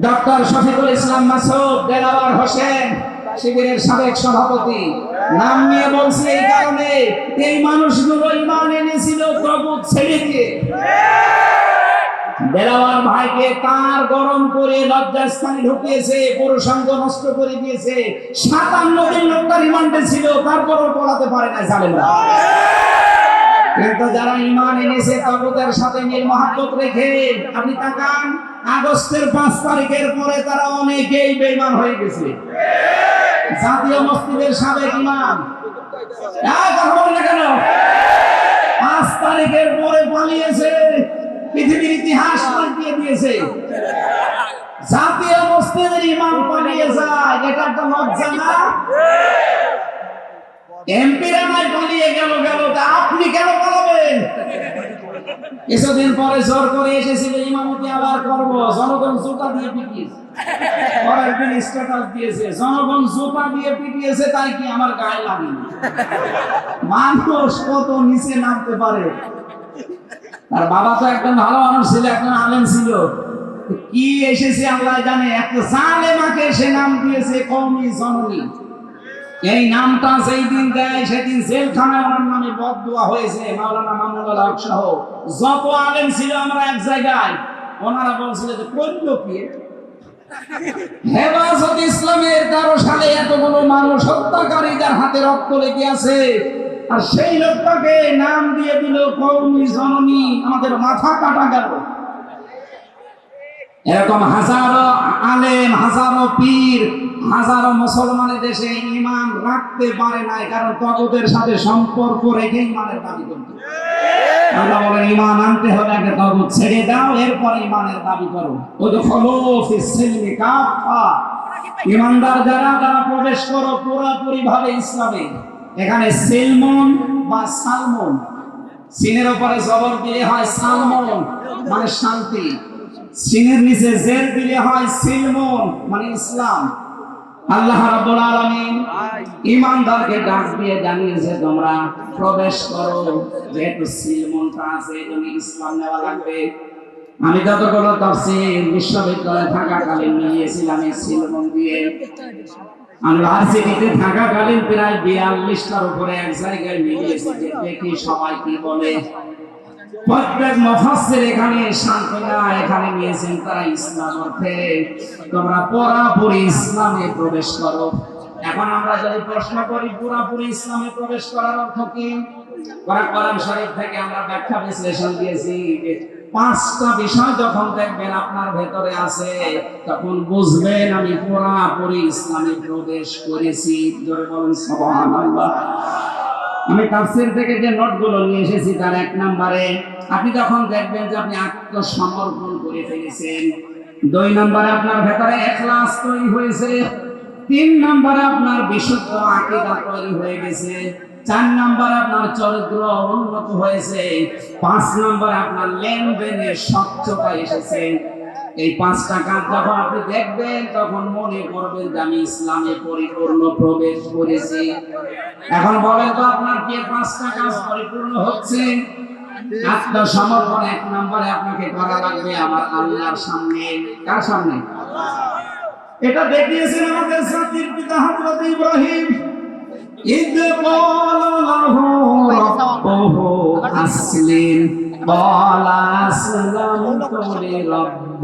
Doctor Shafiqul Islam Masud, Delwar Hossain, শিবিরের সাবেক সভাপতি। নাম নিয়ে বলছি এই কারণে এই মানুষগুলো ইমান এনেছিল প্রভু দিয়ে দেলাওয়ার ভাইকে তার গরম করে লজ্জাস্থানে ঢুকিয়েছে পুরুষাঙ্গ নষ্ট করে দিয়েছে। সাতান্ন দিন লোকটা রিমান্ডে ছিল, তারপরও পড়াতে পারে না জানেন কিন্তু যারা ইমান এনেছে তাগুতের সাথে মহাব্বত রেখে আপনি তাকান, আগস্টের পাঁচ তারিখের পরে তারা অনেকেই বেইমান হয়ে গেছে। জাতীয় মসজিদের সাবেক ইমাম। এই কথা বলেন না কেন? পাঁচ তারিখের পরে পালিয়েছে, পৃথিবীর ইতিহাস দিয়েছে। জাতীয় মসজিদের ইমাম পালিয়ে যায় এটা একটা লজ্জা না এমপিরা নাই পালিয়ে গেল গেল তা আপনি কেন পালাবেন? কিছুদিন পরে জোর করে এসেছিল, ইমামতি আবার করব। জনগণ জুতা দিয়ে পিটিয়েছে। পরের দিন স্ট্যাটাস দিয়েছে। জনগণ জুতা দিয়ে পিটিয়েছে, তাই কি আমার গায়ে মানুষ কত নিচে নামতে পারে? তার বাবা তো একদম ভালো মানুষ ছিল, একজন আলেম ছিল। কি এসেছে আল্লাহ জানে? একটা জালেমাকে সে নাম দিয়েছে কওমি জননী। এই নামটা যেই দিন দেয়, সেদিন জেলখানায় ওনার নামে বদদুয়া হয়েছে। মাওলানা মামুনুল হক সহ যত আলেম ছিল আমরা এক জায়গায়। ওনারা বলছিল যে করল কি হেফাজত ইসলামের তেরো সালে এতগুলো মানুষ হত্যাকারীদের হাতে রক্ত লেগে আছে। আর সেই লোকটাকে নাম দিয়ে দিল কৌমি জননী। আমাদের মাথা কাটা গেল। এরকম হাজারো আলেম হাজারো পীর হাজারো মুসলমানের দেশে ইমান রাখতে পারে নাই কারণ তগদের সাথে সম্পর্ক রেখে ইমানের দাবি করত। আল্লাহ বলেন ইমান আনতে হলে আগে তগদ ছেড়ে দাও এরপর ইমানের দাবি করো। ও তো ফলো ফিসিলমি কাফা ইমানদার যারা যারা প্রবেশ করো পুরোপুরি ভাবে ইসলামে এখানে সেলমন বা সালমন। সিনের উপরে জবর দিলে হয় সালমন মানে শান্তি। সিনের নিচে জের দিলে হয় সিলমন মানে ইসলাম। আল্লাহ রাব্বুল আলামিন ইমানদারকে ডাক দিয়ে জানিয়েছে তোমরা প্রবেশ করো যেহেতু সিলমনটা আছে এজন্য ইসলাম নেওয়া লাগবে। আমি যতগুলো তাফসীর বিশ্ববিদ্যালয়ে থাকাকালীন নিয়েছিলাম এই সিলমন দিয়ে। আমি ভার্সিটিতে থাকাকালীন প্রায় বিয়াল্লিশটার উপরে এক জায়গায় মিলিয়েছি দেখি সবাই কি বলে। প্রত্যেক মুফাসসির এখানে শান্তিনা এখানে নিয়েছেন তারা ইসলাম অর্থে। তোমরা পুরাপুরি ইসলামে প্রবেশ করো। এখন আমরা যদি প্রশ্ন করি, পুরাপুরি ইসলামে প্রবেশ করার অর্থ কি? কোরআন শরীফ থেকে আমরা ব্যাখ্যা বিশ্লেষণ দিয়েছি পাঁচটা বিষয় যখন দেখবেন আপনার ভেতরে আছে, তখন বুঝবেন আমি পুরাপুরি ইসলামে প্রবেশ করেছি। জোরে বলেন, সুবহানাল্লাহ। আমি তাফসীর থেকে যে নোটগুলো নিয়ে এসেছি তার এক নম্বরে, আপনি যখন দেখবেন যে আপনি আত্মসমর্পণ করে ফেলেছেন, দুই নম্বরে আপনার ভেতরে এখলাস তৈরি হয়েছে, তিন নম্বরে আপনার বিশুদ্ধ আকীদা তৈরি হয়ে গেছে, চার নম্বরে আপনার চরিত্র উন্নত হয়েছে, পাঁচ নম্বরে আপনার লেনদেনের স্বচ্ছতা এসেছে। এই পাঁচটা কাজ যখন আপনি দেখবেন, তখন মনে করবেন যে আমি ইসলামে পরিপূর্ণ প্রবেশ করেছি। এখন বলেন তো আপনার কি পাঁচটা কাজ পরিপূর্ণ হচ্ছে? আত্মসমর্পণ এক নম্বরে আপনাকে করা লাগবে আমার আল্লাহর সামনে। কার সামনে? এটা দেখিয়েছেন আমাদের সাথীর পিতা ইব্রাহিম। ইদ أسلم قال أسلمت لرب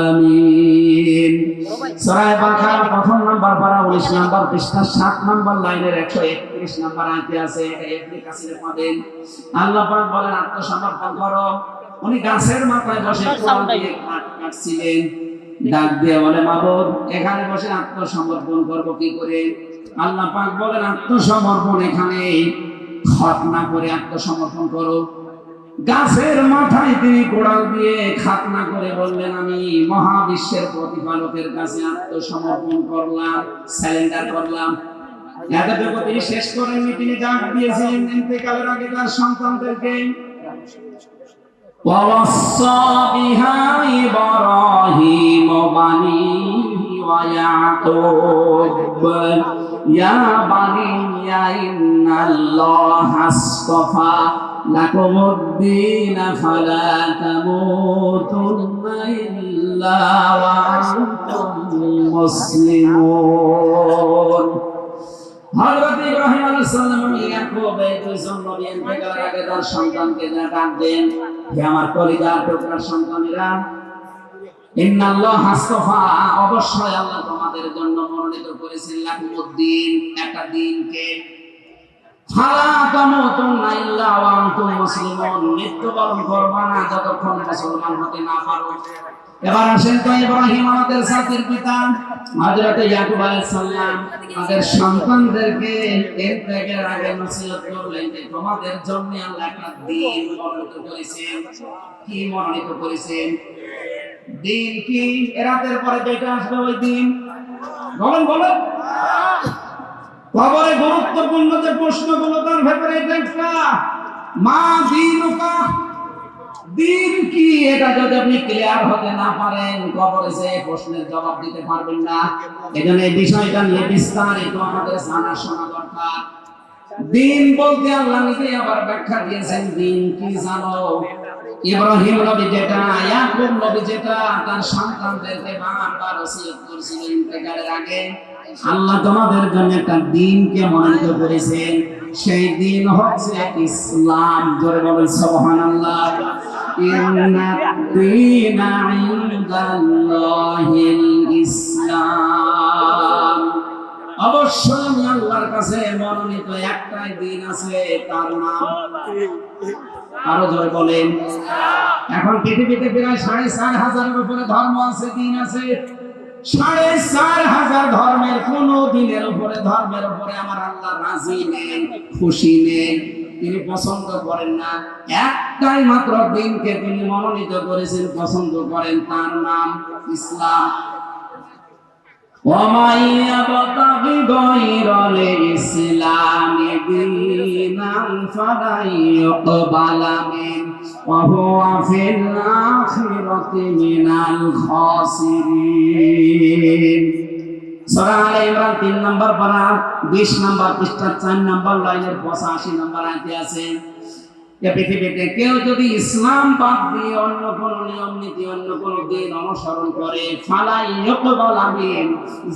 العالمين সূরা বাকারা প্রথম নাম্বার পারা 19 নাম্বার পৃষ্ঠা 7 নাম্বার লাইনের 131 নাম্বার আয়াতে আছে এটা ইবনে কাসিরে পাবেন আল্লাহ পাক বলেন আত্মসমর্পণ করো উনি গাছের মাথায় বসে কোরআন দিয়ে কাট কাটছিলেন ডাক দিয়ে বলে মাবুদ এখানে বসে আত্মসমর্পণ করব কি করে আল্লাহ পাক বলেন আত্মসমর্পণ এখানে খতনা করে আত্মসমর্পণ করো গাছের মাথায় তিনি কোড়াল দিয়ে খাতনা করে বললেন আমি মহাবিশ্বের প্রতিপালকের কাছে আত্মসমর্পণ করলাম স্যালেন্ডার করলাম এতটুকু তিনি শেষ করেননি তিনি ডাক দিয়েছিলেন ইন্তেকালের আগে তার সন্তানদেরকে ووصى بها إبراهيم بنيه ويعقوب يا بني إن الله اصطفى لكم الدين فلا تموتن إلا وأنتم مسلمون হযরত ইব্রাহিম আলাইহিস সালাম ইয়াকুব এই দুইজন নবী ইন্তেকালের আগে তার সন্তানকে যা ডাক দেন হে আমার কলিজার টুকরার সন্তানেরা ইন্নাল্লাহ হাসফা অবশ্যই আল্লাহ তোমাদের জন্য মনোনীত করেছেন লাকুমুদ্দিন, একটা দিনকে। মৃত্যুবরণ করবা না যতক্ষণ মুসলমান হতে না পারো। এবার আসেন তো ইব্রাহিম আমাদের জাতির পিতা, হযরত ইয়াকুব আলাইহিস সালাম। আমাদের সন্তানদেরকে ইন্তেকালের আগে নসিহত করলেন যে তোমাদের জন্য আল্লাহ একটা দিন মনোনীত করেছেন। কি মনোনীত করেছেন? দিন কি? এরাতের পরে যেটা আসবে ওই দিন। বলেন বলেন। কবরে গুরুত্বপূর্ণ যে প্রশ্নগুলো, তার ভেতরে একটা। মা, দিন কি? এটা যদি আপনি ক্লিয়ার হতে না পারেন যে প্রশ্নের জবাব দিতে পারবেন না। এজন্য এই বিষয়টা নিয়ে বিস্তারিত আমাদের জানা শোনা দরকার। দিন বলতে আল্লাহ আবার ব্যাখ্যা দিয়েছেন, দিন কি জানো? ইব্রাহিম নবী যেটা, ইয়াকুব নবী যেটা, তার সন্তানদেরকে বারবার ওসিয়ত করেছিলেন ইন্তেকালের আগে। আল্লাহ তোমাদের জন্য একটা দিনকে মনোনীত করেছেন। সেই দিন হচ্ছে ইসলাম। জোরে বলেন, সুবহানাল্লাহ। ইন্না দীনা ইনদাল্লাহিল ইসলাম। অবশ্যই আমি আল্লাহর কাছে মনোনীত একটাই দিন আছে, তার নাম আরও জোরে বলেন। এখন পৃথিবীতে প্রায় সাড়ে চার হাজারের উপরে ধর্ম আছে, দিন আছে। সাড়ে চার হাজার ধর্মের, কোন দিনের উপরে, ধর্মের উপরে আমার আল্লাহ রাজি নেই, খুশি নেই। তিনি পছন্দ করেন না। একটাই মাত্র দিনকে তিনি মনোনীত করেছেন, পছন্দ করেন তার নাম ইসলাম। ومن يبتغ غير الإسلام دينا فلن يقبل منه وهو في الآخرة من الخاسرين সূরা আলে ইমরান 3 নম্বর পারা 20 নম্বর পৃষ্ঠা 4 নম্বর লাইনের 85 নম্বর আয়াতে আছে যে পৃথিবীতে কেউ যদি ইসলাম বাদ দিয়ে অন্য কোন নিয়ম নীতি, অন্য কোন দিন অনুসরণ করে, ফালাই আমিন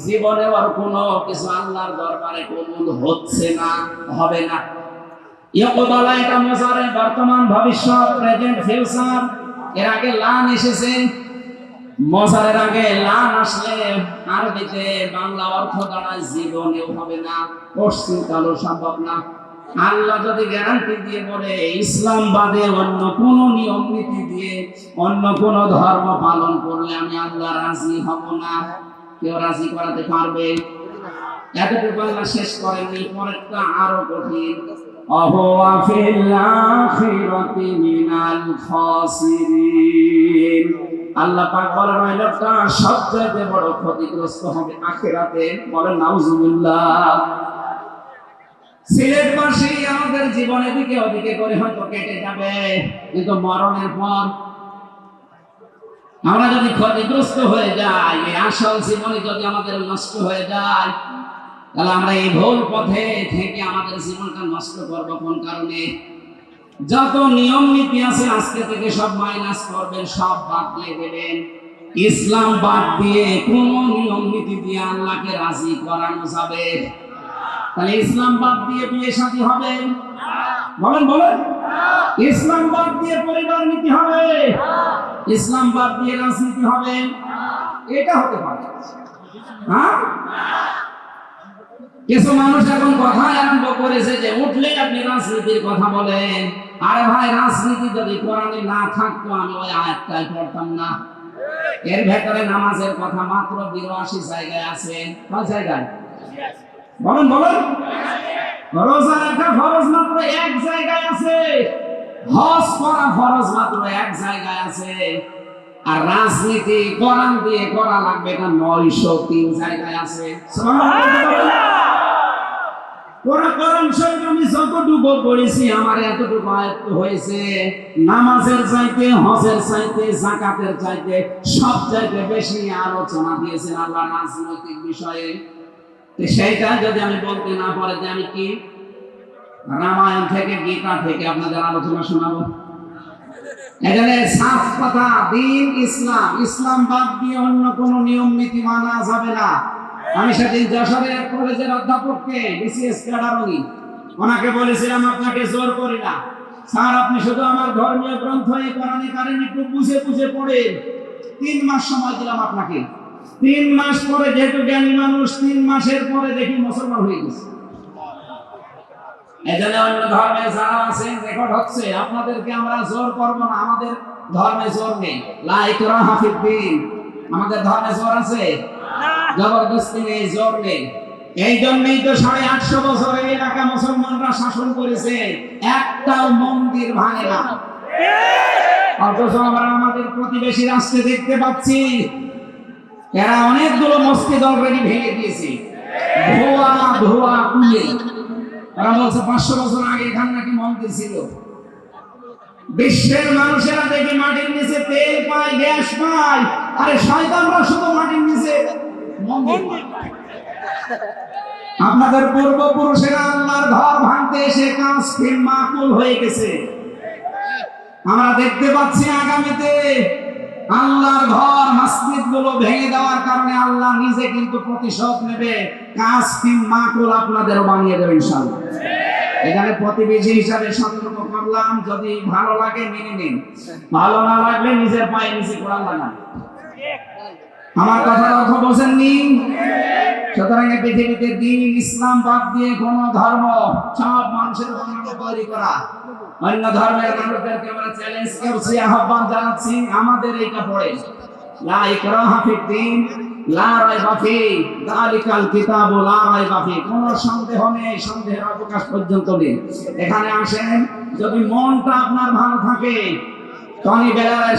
জীবনে আর কোনো কিছু আল্লাহর দরবারে কবুল হচ্ছে না, হবে না। ইকবাল এটা মজারে বর্তমান ভবিষ্যৎ, প্রেজেন্ট, ফিউচার। এর আগে লান এসেছে। মজারের আগে লান আসলে আরবিতে বাংলা অর্থ দাঁড়ায় জীবনেও হবে না পশ্চিম কালো সম্ভব না। আল্লাহ যদি গ্যারান্টি দিয়ে বলে, ইসলাম বাদে অন্য কোন নিয়ম নীতি দিয়ে অন্য কোন ধর্ম পালন করলে আমি আল্লাহ রাজি হব না। কেউ রাজি করাতে পারবে? এতটুকু আল্লাহ শেষ করেননি, পরেরটা আরও কঠিন। আল্লাহ বলেন, ওই বড় ক্ষতিগ্রস্ত হবে আখিরাতে। বলেন, নাউজুবিল্লাহ। সিলেটবাসী আমাদের ওদিকে করে হয়তো কেটে যাবে, কিন্তু মরণের পর আমরা যদি ক্ষতিগ্রস্ত হয়ে যাই, এই আসল জীবনে যদি আমাদের নষ্ট হয়ে যায়, তাহলে আমরা এই ভুল পথে থেকে আমাদের জীবনটা নষ্ট কোন কারণে? যত নিয়ম নীতি আছে আজকে থেকে সব মাইনাস করবেন, সব বাদ দেবেন। ইসলাম বাদ দিয়ে কোন নিয়ম নীতি দিয়ে আল্লাহকে রাজি করানো যাবে। তাহলে ইসলাম বাদ দিয়ে বিয়ে শাদী হবে? বলেন বলেন। ইসলাম বাদ দিয়ে পরিবার নীতি হবে? ইসলাম বাদ দিয়ে রাজনীতি হবে? এটা হতে পারে। হ্যাঁ? কিছু মানুষ এখন কথা আরম্ভ করেছে যে উঠলে আপনি রাজনীতির কথা বলেন। আরে ভাই, রাজনীতি যদি কোরআনে না থাকতো, আমি ওই আয়াতটাই পড়তাম না। এর ভেতরে নামাজের কথা মাত্র বিরাশি জায়গায় আছে। কয় জায়গায়? বলেন বলেন। রোজা রাখা ফরজ মাত্র এক জায়গায় আছে। হজ করা ফরজ মাত্র এক জায়গায় আছে। আর রাজনীতি, কোরআন দিয়ে করা লাগবে এটা নয়শো তিন জায়গায় আছে। আলোচনা দিয়েছেন আল্লাহ রাজনৈতিক বিষয়ে। সেইটা যদি আমি বলতে না পারে যে আমি কি? রামায়ণ থেকে, গীতা থেকে আপনাদের আলোচনা শোনাবো। এখানে সাফ কথা, দিন ইসলাম। ইসলাম বাদ দিয়ে অন্য কোনো নিয়ম, নীতি মানা যাবে না। আমি সেদিন যশোরের কলেজের অধ্যাপককে, বিসিএস ক্যাডার উনি ওনাকে বলেছিলাম, আপনাকে জোর করি না। স্যার, আপনি শুধু আমার ধর্মীয় গ্রন্থ এই কোরআনে কারেন একটু বুঝে বুঝে পড়েন। তিন মাস সময় দিলাম আপনাকে। তিন মাস পরে যেহেতু জ্ঞানী মানুষ তিন মাসের পরে দেখি মুসলমান হয়ে গেছে। এজন্য অন্য ধর্মে যারা আছেন রেকর্ড হচ্ছে আপনাদেরকে আমরা জোর করব না আমাদের ধর্মে জোর নেই। আমাদের ধর্মে জোর আছে? জবরদস্তি নেই জোর নেই। এই জন্যই তো সাড়ে আটশো বছর এই এলাকা মুসলমানরা শাসন করেছে। একটাও মন্দির ভাঙে না। অথচ আমরা আমাদের প্রতিবেশী রাষ্ট্রে দেখতে পাচ্ছি এরা অনেকগুলো মসজিদ অলরেডি ভেঙে দিয়েছে। ধোয়া ধোয়া কুলে ওরা বলছে, পাঁচশো বছর আগে এখানে নাকি মন্দির ছিল। বিশ্বের মানুষেরা দেখি মাটির নিচে তেল পায়, গ্যাস পায়। আরে শয়তানরা শুধু মাটির নিচে মন্দির আপনাদের পূর্বপুরুষেরা আল্লাহর ঘর ভাঙতে এসে কাজ মাকুল হয়ে গেছে। আমরা দেখতে পাচ্ছি আগামীতে আল্লাহর ঘর মসজিদগুলো ভেঙে দেওয়ার কারণে আল্লাহ নিজে কিন্তু প্রতিশোধ নেবে। কাজ মা মাকুল আপনাদের বানিয়ে দেবে এখানে প্রতিবেশী হিসাবে সতর্ক করলাম, যদি ভালো লাগে মেনে নিন। ভালো না লাগলে নিজের পায়ে নিচে কোরআন লাগান আমার কথার অর্থ বোঝেননি সুতরাং পৃথিবীতে দিন, ইসলাম বাদ দিয়ে কোন ধর্ম, সব মানুষের ধর্ম তৈরি করা। অন্য ধর্মের মানুষদেরকে আমরা চ্যালেঞ্জ করছি, আহ্বান জানাচ্ছি, আমাদের এইটা পড়ে লা ইকরাহা ফিদ্দিন লা রাইবা ফি যালিকাল কিতাবু লা রাইবা ফি। কোন সন্দেহ নেই, সন্দেহের অবকাশ পর্যন্ত নেই। এখানে আসেন, যদি মনটা আপনার ভালো থাকে, টনি বেলারের